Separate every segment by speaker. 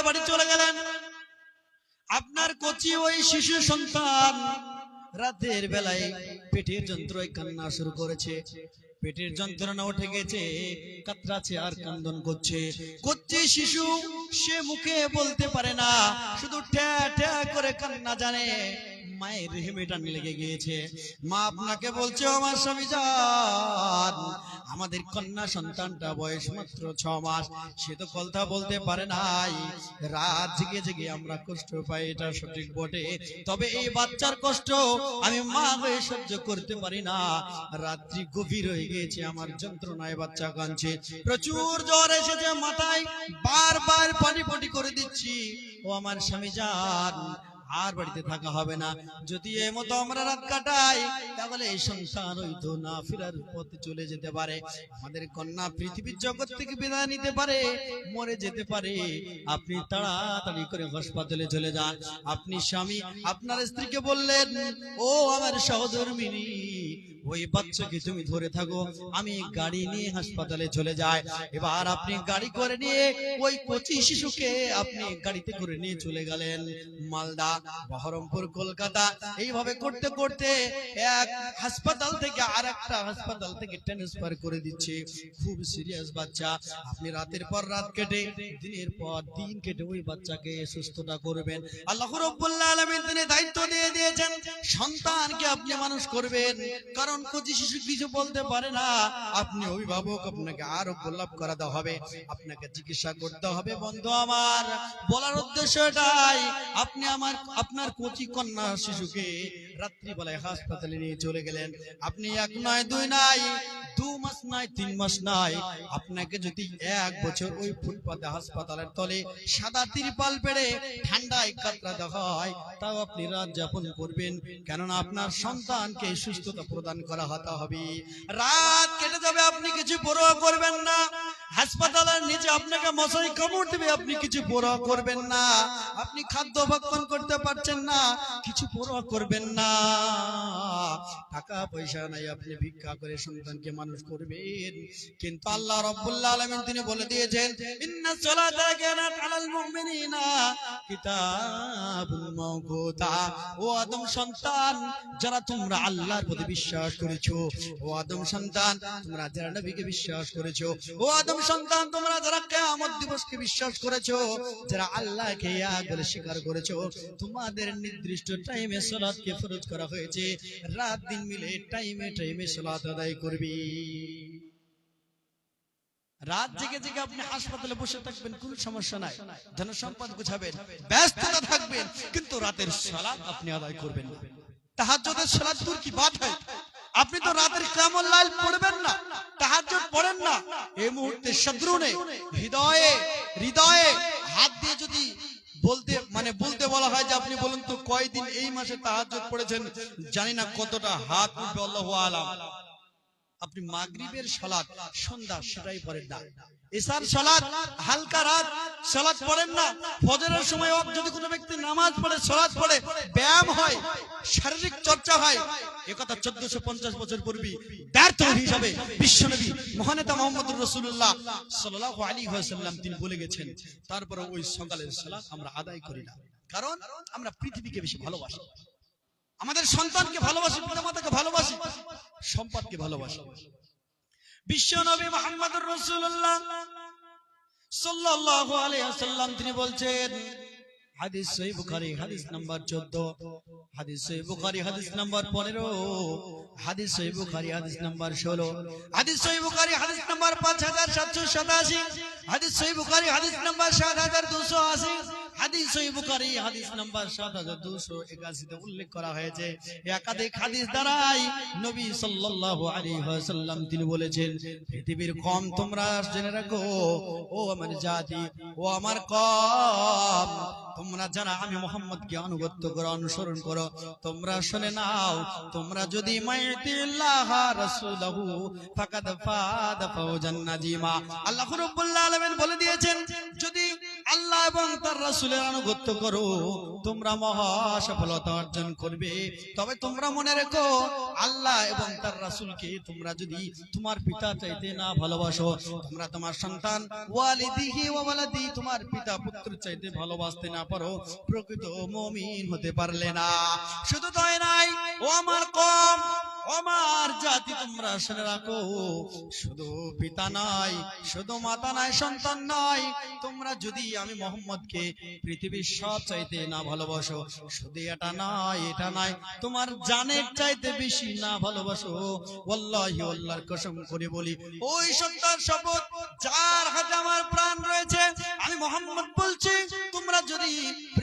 Speaker 1: করে বাড়ি চলে গেলেন। আপনার কচি ওই শিশু সন্তান রাতের বেলায় পেটের যন্ত্রয় কান্না শুরু করেছে। পেটের যন্ত্রণা উঠে গেছে কাতরাছে আর কান্দন করছে। কচ্ছি শিশু সে মুখে বলতে পারে না, শুধু ঠ্যা ঠ্যা করে কান্না জানে। মায়ের হেমেটান লেগে গিয়েছে। মা আপনাকে বলছে আমার স্বামী যান আমাদের কন্যা সন্তানটা বয়স মাত্র ছ মাস। সে তো কথা বলতে পারে নাই। রাত জেগে জেগে আমরা কষ্ট পাই এটা সঠিক বটে। তবে এই বাচ্চার কষ্ট আমি মা হয়ে সহ্য করতে পারি না। রাত্রি গভীর হয়ে গিয়েছে আমার যন্ত্রণায় বাচ্চা কাঁদছে। প্রচুর জ্বর এসেছে মাথায়। বারবার পানি পটি করে দিচ্ছি। ও আমার স্বামী যান আর বাড়িতে থাকা হবে না। যদি এ মতো আমরা রাত কাটাই, তাহলে এই সংসার হইতো না ফেরার পথে চলে যেতে পারে। আমাদের কন্যা পৃথিবীর জগৎ থেকে বিদায় নিতে পারে, মরে যেতে পারে। আপনি তাড়াতাড়ি করে হাসপাতালে চলে যান। আপনি স্বামী, আপনার স্ত্রীকে বললেন, ও আমার সহধর্মিনী ওই বাচ্চাকে তুমি ধরে থাকো, আমি গাড়ি নিয়ে হাসপাতালে চলে যাই। এবার আপনি গাড়ি করে নিয়ে ওই কচি শিশুকে আপনি গাড়িতে করে নিয়ে চলে গেলেন। মালদা, বহরমপুর, কলকাতা, এইভাবে করতে করতে এক হাসপাতাল থেকে আর একটা হাসপাতাল থেকে ট্রান্সফার করে দিচ্ছে। খুব সিরিয়াস বাচ্চা। আপনি রাতের পর রাত কেটে, দিনের পর দিন কেটে ওই বাচ্চাকে সুস্থতা করবেন। আল্লাহ রব্বুল আলামিন তিনি দায়িত্ব দিয়ে দিয়েছেন, সন্তানকে আপনি মানুষ করবেন। কারণ কচি শিশু কিছু বলতে পারে না। আপনি অভিভাবক, আপনাকে আরও গোলাপ করাতে হবে, আপনাকে চিকিৎসা করতে হবে বন্ধু আমার। বলার উদ্দেশ্য এটাই, আপনি আমার, আপনার কচি কন্যা শিশুকে রাত্রিবেলায় হাসপাতালে নিয়ে চলে গেলেন। আপনি এক নয়, দুই নাই, দু মাস নয় তিন মাস নয় আপনাকে যদি এক বছর ওই ফুটপাতে হাসপাতালের তলে সাদা তিরপাল পেড়ে ঠান্ডায় কাতরাতে হয়, তাও আপনি রাত যাপন করবেন। কেননা আপনার সন্তানকে সুস্থতা প্রদান করা হতে হবে। রাত কেটে যাবে আপনি কিছু বড় করবেন না। হাসপাতালের নিচে আপনাকে মশাই কামড় দেবে, আপনি কিছু পরোয়া করবেন না। আপনি খাদ্য ভক্ষণ করতে পারছেন না, কিছু পরোয়া করবেন না। টাকা পয়সা নাই, আপনি ভিক্ষা করে সন্তানকে মানুষ করবেন। কিন্তু আল্লাহ রাব্বুল আলামিন তিনি বলে দিয়েছেন বিশ্বাস করেছ, ও আদম সন্তান, তোমরা যারা নবীকে বিশ্বাস করেছ, ও আদম সন্তান, তোমরা যারা কিয়ামত দিবসকে বিশ্বাস করেছ, যারা আল্লাহকে এক বলে স্বীকার করেছ, তোমাদের নির্দিষ্ট টাইমে সালাতকে ফরজ করা হয়েছে। রাত দিন মিলে টাইমে টাইমে সালাত আদায় করবি। রাত জেগে জেগে আপনি হাসপাতালে বসে থাকবেন, কোন সমস্যা নাই। ধন সম্পদ গুছাবেন, ব্যস্ততা থাকবেন, কিন্তু রাতের সালাত আপনি আদায় করবেন না। তাহাজ্জুদের সালাত কি বাত হয়? আপনি তো রাতের কামল পড়বেন না, তাহাজ্জুদ পড়েন না। এই মুহূর্তে শত্রুনে, হৃদয়ে হৃদয়ে হাত দিয়ে যদি বলতে মানে বলতে বলা হয় যে আপনি বলুন তো কয়দিন এই মাসে তাহাজ্জুদ পড়েছেন, জানি না কতটা হাত উঠবে, আল্লাহু আলাম। আপনি মাগরিবের সালাত সন্ধ্যা সেটাই পড়েন না। এসার সালাত হালকা রাত সালাত পড়েন না। ফজরের সময় যদি কোনো ব্যক্তি নামাজ পড়ে সালাত পড়ে ব্যায়াম হয় শারীরিক চর্চা হয় একথা চোদ্দশো পঞ্চাশ বছর পূর্বে ব্যর্থ হিসাবে বিশ্বনবী মহানেতা মোহাম্মদ রসুল্লাহ সাল্লাহ আলী সাল্লাম তিনি বলে গেছেন তারপরে ওই সকালের সালাত আমরা আদায় করি না। কারণ আমরা পৃথিবীকে বেশি ভালোবাসি। আমাদের সন্তানকে ভালোবাসি, পিতামাতাকে ভালোবাসি, সম্পদকে ভালোবাসি। বিশ্ব নবী মোহাম্মদুর রাসূলুল্লাহ সাল্লাল্লাহু আলাইহি ওয়াসাল্লাম, তিনি বলছেন, হাদিস সহিহ বুখারী, হাদিস নাম্বার 14 হাদিস সহিহ বুখারী, হাদিস নাম্বার 15 হাদিস সহিহ বুখারী, হাদিস নাম্বার 16 হাদিস সহিহ বুখারী, হাদিস নাম্বার 5787 হাদিস সহিহ বুখারী, হাদিস নাম্বার 7280 হাদিস সহিহ বুখারী, হাদিস নাম্বার 7281 তে উল্লেখ করা হয়েছে। তিনি বলেছেন, পৃথিবীর কম তোমরা জেনে রাখো, ও আমার জাতি, ও আমার কম, তোমরা যারা আমি মোহাম্মদকে আনুগত্য করো, অনুসরণ করো, তোমরা শুনে নাও, তোমরা যদি আল্লাহ বলে দিয়েছেন, যদি আল্লাহ এবং তার রাসূলের আনুগত্য করো। তোমরা মহা সফলতা অর্জন করবে। তবে তোমরা মনে রেখো, আল্লাহ এবং তার রাসূলকে তোমরা যদি তোমার পিতা চাইতে না ভালোবাসো, তোমরা তোমার সন্তান তোমার পিতা পুত্র চাইতে ভালোবাসতে না পারো, প্রকৃত মুমিন হতে পারলে না। শুধু তাই নাই ও আমার কম আমার জাতি, তোমরা শুনে রাখো, শুধু পিতা নাই শুধু মাতা নাই সন্তান নাই তোমরা যদি আমি মোহাম্মদকে পৃথিবীর সব চাইতে না ভালোবাসো, শুধু এটা নাই এটা নাই তোমার জানের চাইতে বেশি না ভালোবাসো, ওয়াল্লাহি আল্লাহর কসম করে বলি, ওই সন্তান শপথ, যার হাতে আমার প্রাণ রয়েছে, আমি মোহাম্মদ বলছি, তোমরা যদি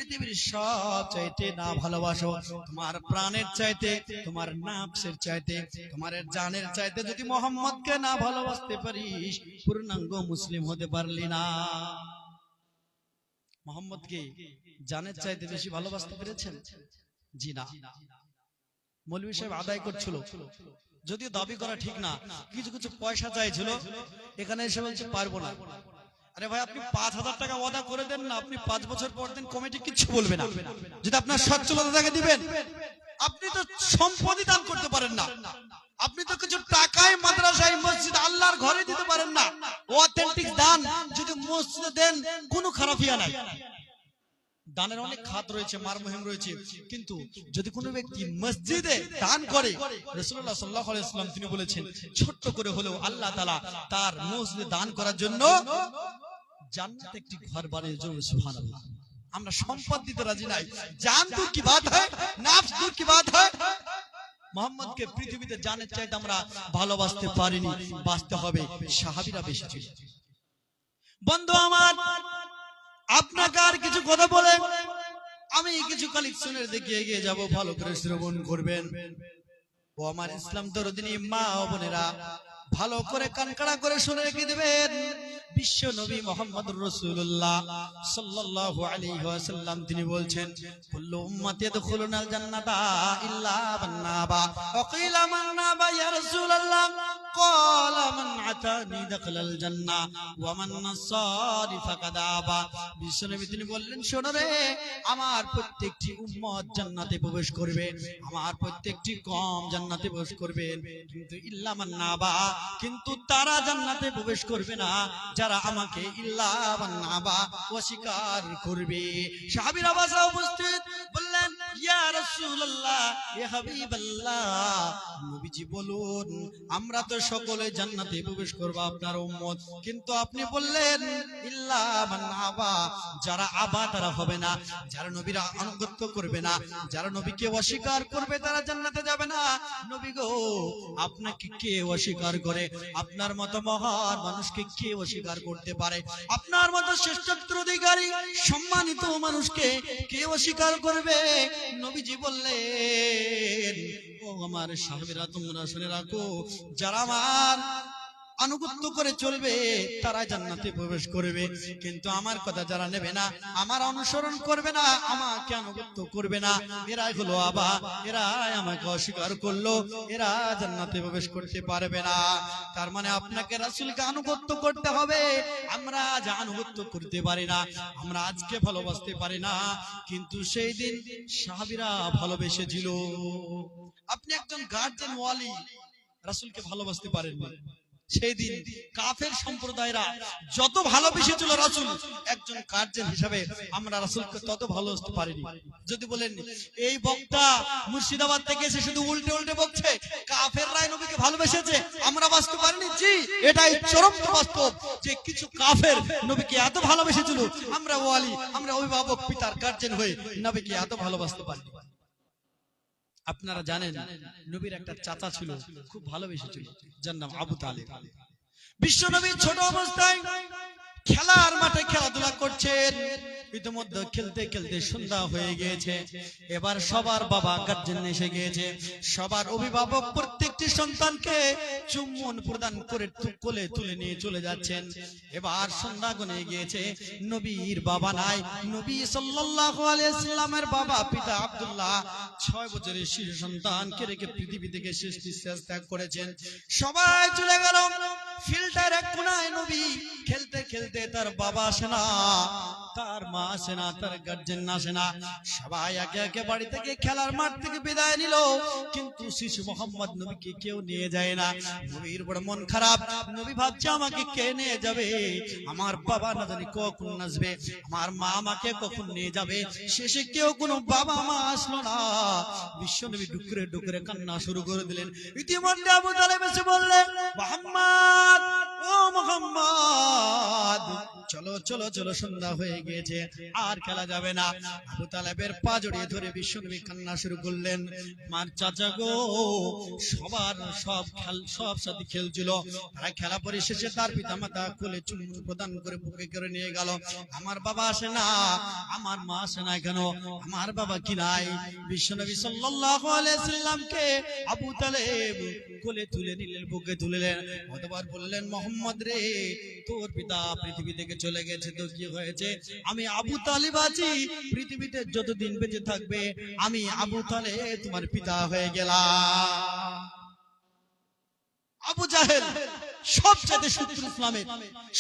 Speaker 1: পৃথিবীর সব চাইতে না ভালোবাসো, তোমার প্রাণের চাইতে, তোমার নাফসের চাইতে, তোমার জানের চাইতে যদি মোহাম্মদকে না ভালোবাসতে পারিস, পূর্ণাঙ্গ মুসলিম হতে পারলি না। মোহাম্মদকে জানের চাইতে বেশি ভালোবাসতে পেরেছেন? জি না। মৌলভী সাহেব আদায় করছিল। যদিও দাবি করা ঠিক না, কিছু কিছু পয়সা চাইছিল, এখানে এসে বলছে পারব না। আরে ভাই, আপনি পাঁচ হাজার টাকা ওয়াদা করে দেন না, আপনি পাঁচ বছর পর দিন কমিটি কিচ্ছু বলবে না। যদি আপনার সচ্ছলতা থাকে দিবেন, আপনি তো সম্পদই দান করতে পারেন না। আপনি তো কিছু টাকায় মাদ্রাসায় মসজিদ আল্লাহর ঘরে দিতে পারেন না। অথেন্টিক দান যদি মসজিদে দেন, কোনো খারাপিয়া নাই। দানের অনেক খাত রয়েছে, মার মুহিম রয়েছে। কিন্তু যদি কোনো ব্যক্তি মসজিদে দান করে, রাসূলুল্লাহ সাল্লাল্লাহু আলাইহি ওয়াসাল্লাম তিনি বলেছেন, ছোট্ট করে হলেও আল্লাহ তাআলা তার মসজিদে দান করার জন্য জান্নাতে একটি ঘর বানিয়ে জন্য সুবহানাল্লাহ। আমরা সম্পদ দিতে রাজি নাই। জান দূর কি বাত হয় নাফস দূর কি বাত হয়। মোহাম্মদকে পৃথিবীতে জানের চাইতে আমরা ভালোবাসতে পারিনি বাঁচতে হবে সাহাবীরা বেশি ছিল বন্ধু আমার আপনাকে আর কিছু কথা বলে আমি কিছু কালেকশনের দিকে এগিয়ে যাব ভালো করে শ্রবণ করবেন। ও আমার ইসলাম দরদিনী মা বোনেরা ভালো করে কানকাড়া করে শুনে রেখে দেবেন। বিশ্ব নবী মোহাম্মদ রসুল্লাহ সাল্লাল্লাহু আলী ওয়াসাল্লাম, তিনি বলছেন জান্নাতা ইল্লা আবা বিশ্ব নবী তিনি বললেন, শোনো রে, আমার প্রত্যেকটি উম্মত জান্নাতে প্রবেশ করবে, আমার প্রত্যেকটি কম জান্নাতে প্রবেশ করবে। কিন্তু ইল্লা কিন্তু তারা জান্নাতে প্রবেশ করবে না, যারা আমাকে ইল্লা মান অস্বীকার করবে। সাহাবীরা বাসা উপস্থিত বললেন আমরা তো সকলে জান্নাতে প্রবেশ করব আপনার উম্মত। কিন্তু আপনি বললেন, ইল্লা আবা। যারা আবা, তারা হবে না। যারা নবীরা আনুগত্য করবে না, যারা নবীকে অস্বীকার করবে, তারা জান্নাতে যাবে না। নবী গো, আপনাকে কে অস্বীকার করে? আপনার মতো মহান মানুষকে কে অস্বীকার করতে পারে? আপনার মতো শ্রেষ্ঠত্ব অধিকারী সম্মানিত মানুষকে কে অস্বীকার করবে? নবীজি বললেন ও আমার সাহেবেরা তোমরা শুনে রাখো যারা আমার আনুগত্য করে চলবে তারা জান্নাতে প্রবেশ করবে। কিন্তু আমার কথা যারা নেবে না, আমার অনুসরণ করবে না, আমাকে আনুগত্য করবে না। এরাই হলো আবা, এরাই আমাকে অস্বীকার করল, এরা জান্নাতে প্রবেশ করতে পারবে না। তার মানে আপনাকে রাসূলকে আনুগত্য করতে হবে। আমরা যা আনুগত্য করতে পারি না, আমরা আজকে ভালোবাসতে পারি না। কিন্তু সেই দিন সাহাবীরা ভালোবেসেছিল। আপনি একজন গার্জেন ওয়ালি রাসূলকে ভালোবাসতে পারেননি। সেই দিন কাফের সম্প্রদায়রা যত ভালোবেসেছিল রাসূল, একজন গার্জেন হিসাবে আমরা রাসূলকে তত ভালোবাসতে পারিনি। যদি বলেন, এই বক্তা মুর্শিদাবাদ থেকে এসে শুধু উল্টে উল্টে বকছে, কাফেররাই নবীকে ভালোবেসেছে, আমরা বাঁচতে পারিনি? জি, এটাই চরম বাস্তব যে কিছু কাফের নবীকে এত ভালোবেসেছিল। আমরা ওয়ালি, আমরা অভিভাবক, পিতার গার্জেন হয়ে নবীকে এত ভালোবাসতে পারিনি। আপনারা জানেন, নবীর একটা চাচা ছিল, খুব ভালোবেসেছিল, যার নাম আবু তালেব। বিশ্ব নবীর ছোট অবস্থায় খেলার মাঠে খেলাধুলা করছেন। ইতিমধ্যে খেলতে খেলতে সন্ধ্যা হয়ে গিয়েছে। এবার সবার বাবা গার্জেন এসে গিয়েছে। সবার অভিভাবক প্রত্যেকটি সন্তানকে চুম্বন প্রদান করে কোলে তুলে নিয়ে চলে যাচ্ছেন। এবার সন্ধ্যা গনে গিয়েছে। নবীর বাবা নাই। নবী সাল্লাল্লাহু আলাইহি সাল্লামের বাবা পিতা আব্দুল্লাহ ছয় বছরের শিশু সন্তানকে রেখে পৃথিবী থেকে শেষ নিঃশ্বাস ত্যাগ করেছেন। সবাই চলে গেল। ফিল্টার এক কোনায় নবী খেলতে খেলতে তার বাবা আসে না। তার মা আসে তার গার্জেন আসে সবাই একে একে বাড়ি থেকে খেলার মাঠ থেকে বিদায় নিল। কিন্তু শিশু মোহাম্মদ নবীকে কেউ নিয়ে যায় না। নবীর বড় মন খারাপ। নবী ভাবছে, আমাকে কে নিয়ে যাবে? আমার বাবা না জানি কখন আসবে? আমার মা আমাকে কখন নিয়ে যাবে? শেষে কেউ কোনো বাবা মা আসলো না। বিশ্ব নবী ডুকরে ডুকরে কান্না শুরু করে দিলেন। ইতিমধ্যে আবু তালেব এসে বললেন, মোহাম্মদ চলো চলো চলো, সন্ধ্যা হয়ে গিয়েছে। আর খেলা যাবে না। আবু তালেবের পা জড়িয়ে ধরে বিশ্ব নবী কান্না শুরু করলেন। মার চাচা গো, সবার সব খেল, সব সাথে খেলছিল। তারা খেলা পরিশেষে তার পিতা মাতা কোলে চুমু প্রদান করে বুকে করে নিয়ে গেল। আমার বাবা আসে না, আমার মা আসে না কেন? আমার বাবা কি নাই? বিশ্বনবী সাল্লাল্লাহু আলাইহি সাল্লামকে আবু তালেব কোলে তুলে নিলেন, বুকে তুললেন। অতবার বললেন, মোহাম্মদ রে, তোর পিতা পৃথিবী থেকে চলে গেছে তো কি হয়েছে? আমি আবু তালিব আছি, পৃথিবীতে যতদিন বেঁচে থাকবে, আমি আবু তালে তোমার পিতা হয়ে গেলাম। আবু ইসলামের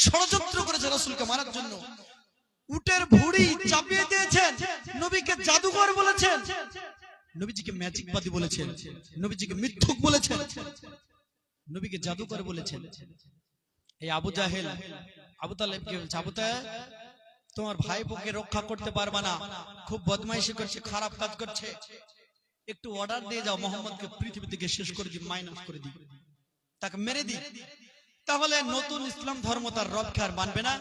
Speaker 1: ষড়যন্ত্র করেছে মারার জন্য। উটের ভুড়ি চাপিয়ে দিয়েছেন, নবীকে জাদুকর বলেছেন, নবীজিকে ম্যাজিকবাদী বলেছেন, নবীজিকে মিথ্যুক বলেছেন, নবীকে জাদুকর বলেছেন। এই আবু জাহেল, আবু তালেবকে বলছে, আবু তালেব তোমার ভাই বোনকে রক্ষা করতে পারবা না। খুব বদমাইশি করছে, খারাপ কাজ করছে। একটু অর্ডার দিয়ে যাও, মোহাম্মদকে পৃথিবী থেকে শেষ করে দিই মাইনাস করে দিই। তাকে মেরে দিই। তাহলে নতুন ইসলাম ধর্ম তার রক্ষা আর মানবে না।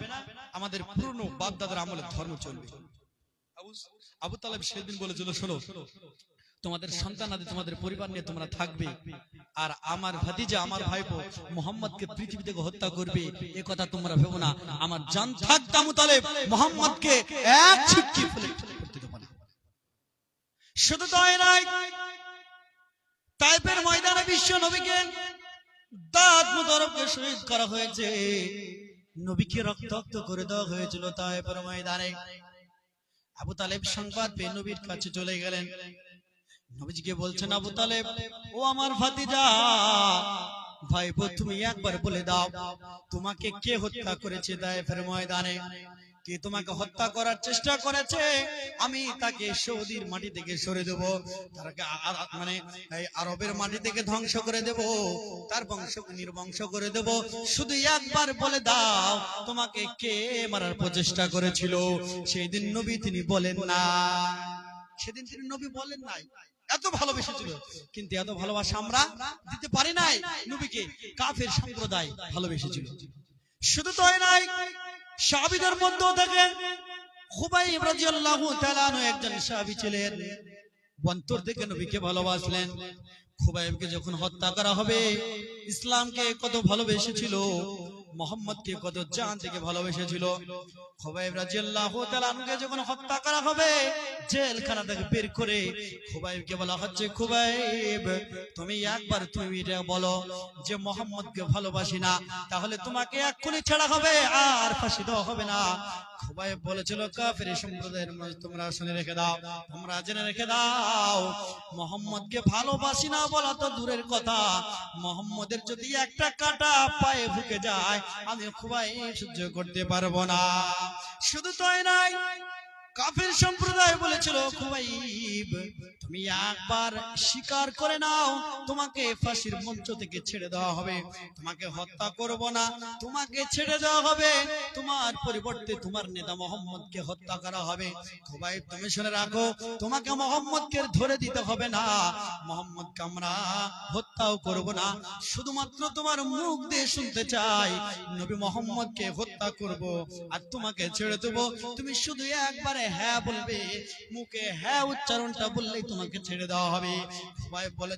Speaker 1: আমাদের পুরনো বাপদাদার আমলের ধর্ম চলবে। আবু- আবু তালেব সেদিন বলেছিল, শোনো তোমাদের সন্তান আদি তোমাদের পরিবার নিয়ে তোমরা থাকবে। আর আমার ভাতিজা, আমার ভাইপো মোহাম্মদকে পৃথিবী থেকে হত্যা করবে, এ কথা তোমরা ভেবো না। আমার জান থাকতাম তালেব, মোহাম্মদকে এক ফেলে। শুধু তাই ময়দানে বিশ্ব নবীকে দাঁত শহীদ করা হয়েছে। নবীকে রক্তাক্ত করে দেওয়া হয়েছিল তাইপের ময়দানে। আবু তালেব সংবাদ পেয়ে নবীর কাছে চলে গেলেন। নবীজিকে বলছেন, আবু তালেব, ও আমার ভাতিজা ভাই তুমি একবার বলে দাও, তোমাকে কে হত্যা করেছে ময়দানে? কে তোমাকে হত্যা করার চেষ্টা করেছে? আমি তাকে সৌদির মাটি থেকে সরে দেব তাকে মানে আরবের মাটি থেকে ধ্বংস করে দেব, তার বংশ, নির্বংশ করে দেব। শুধু একবার বলে দাও, তোমাকে কে মারার প্রচেষ্টা করেছিল? সেই দিন নবী তিনি বলেন না সেদিন তিনি নবী বলেন নাই। এত ভালোবেসেছিল। কিন্তু এত ভালোবাসা আমরা দিতে পারি নাই নবীকে, কাফের সম্প্রদায় ভালোবেসেছিল। শুধু তাই নাই, সাহাবীদের মধ্যেও দেখেন খুবাইব রাদিয়াল্লাহু তাআলা একজন সাহাবী ছিলেন। বন্তর থেকে নবীকে ভালোবাসলেন। খুবাইবকে যখন হত্যা করা হবে, ইসলামকে কত ভালোবেসেছিল মোহাম্মদকে কত জান থেকে ভালোবেসেছিল খুবাইব তাআলা যখন হত্যা করা হবে জেলখানা থেকে বের করে খুবাইবকে বলা হচ্ছে খুবাইব তুমি একবার তুমি এটা বলো যে মোহাম্মদকে ভালোবাসি না তাহলে তোমাকে এক্ষুনি ছাড়া হবে আর ফাঁসি দেওয়া হবে না। খুবাইব বলেছিল কাফের সম্প্রদায়ের তোমরা শুনে রেখে দাও তোমরা জেনে রেখে দাও মোহাম্মদকে ভালোবাসি না বলা তো দূরের কথা। মোহাম্মদের যদি একটা কাটা পায়ে ঢুকে যায় আমি খুবাই সহ্য করতে পারব না। শুধু তাই নাই কাফের সম্প্রদায় বলেছিল, খুবাইব, তুমি একবার স্বীকার করে নাও, তোমাকে ফাঁসির মঞ্চ থেকে ছেড়ে দেওয়া হবে। তোমাকে হত্যা করব না, তোমাকে ছেড়ে দেওয়া হবে। তোমার পরিবর্তে তোমার নেতা মোহাম্মদকে হত্যা করা হবে। খুবাইব, তুমি শুনে রাখো, তোমাকে মোহাম্মদকে ধরে দিতে হবে না। মোহাম্মদকে আমরা হত্যাও করব না। শুধুমাত্র তোমার মুখ দিয়ে শুনতে চাই, নবী মোহাম্মদকে হত্যা করব আর তোমাকে ছেড়ে দেবো। তুমি শুধু একবারে হ্যাঁ বলবে মুখে হ্যাঁ উচ্চারণটা বললেই তোমাকে ছেড়ে দেওয়া হবে। সবাই বলে